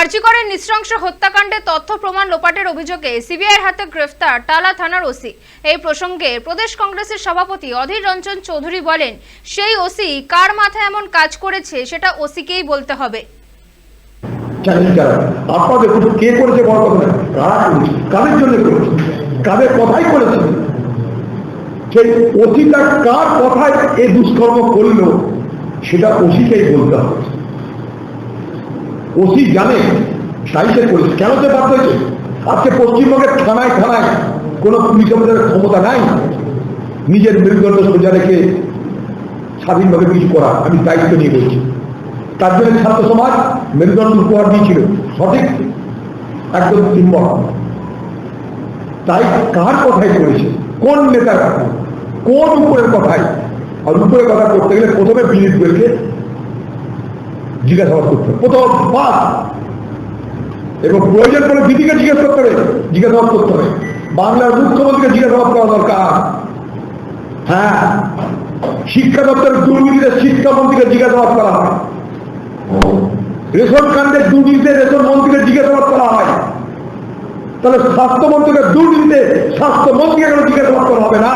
আরজিকরের নৃশংস হত্যাকাণ্ডে তথ্য প্রমাণ লোপাটের অভিযোগে সিবিআইয়ের হাতে গ্রেফতার টালা থানার ওসি। এই প্রসঙ্গে প্রদেশ কংগ্রেসের সভাপতি অধীর রঞ্জন চৌধুরী বলেন, সেই ওসি কার মাথায় এমন কাজ করেছে সেটা ওসিকেই বলতে হবে। সেটা ওসিকেই বলতে হবে। ওসি জানে, তাই করেছে। কেন সে বাধ্য হয়েছে? আজকে পশ্চিমবঙ্গের থানায় থানায় কোনো পুলিশ অফিসারের ক্ষমতা নাই। নিজের মেরুদণ্ড সোজা রেখে স্বাধীনভাবে কিছু করা, আমি দায়িত্ব নিয়ে বলছি। তার জন্য ছাত্র সমাজ মেরুদণ্ড উপহার দিয়েছিল। সঠিক একদম তিম্বক তাই কার কথাই করেছে কোন নেতার কথা? কোন উপরের কথাই? আর উপরের কথা করতে গেলে প্রথমে বিনীত গোয়েলকে জিজ্ঞাসাবাদ করতে হবে প্রথম পাস এবং প্রয়োজন করে দিদিকে জিজ্ঞেস করতে হবে। জিজ্ঞাসাবাদ করতে হবে বাংলার মুখ্যমন্ত্রীকে জিজ্ঞাসাবাদ করা দরকার? হ্যাঁ। শিক্ষা দপ্তরের দুর্নীতিতে শিক্ষামন্ত্রীকে জিজ্ঞাসাবাদ করা হয়। রেশন কাণ্ডের দুর্নীতিতে রেশন মন্ত্রীকে জিজ্ঞাসাবাদ করা হয়। তাহলে স্বাস্থ্যমন্ত্রীকে দুর্নীতিতে স্বাস্থ্যমন্ত্রীকে জিজ্ঞাসাবাদ করা হবে না?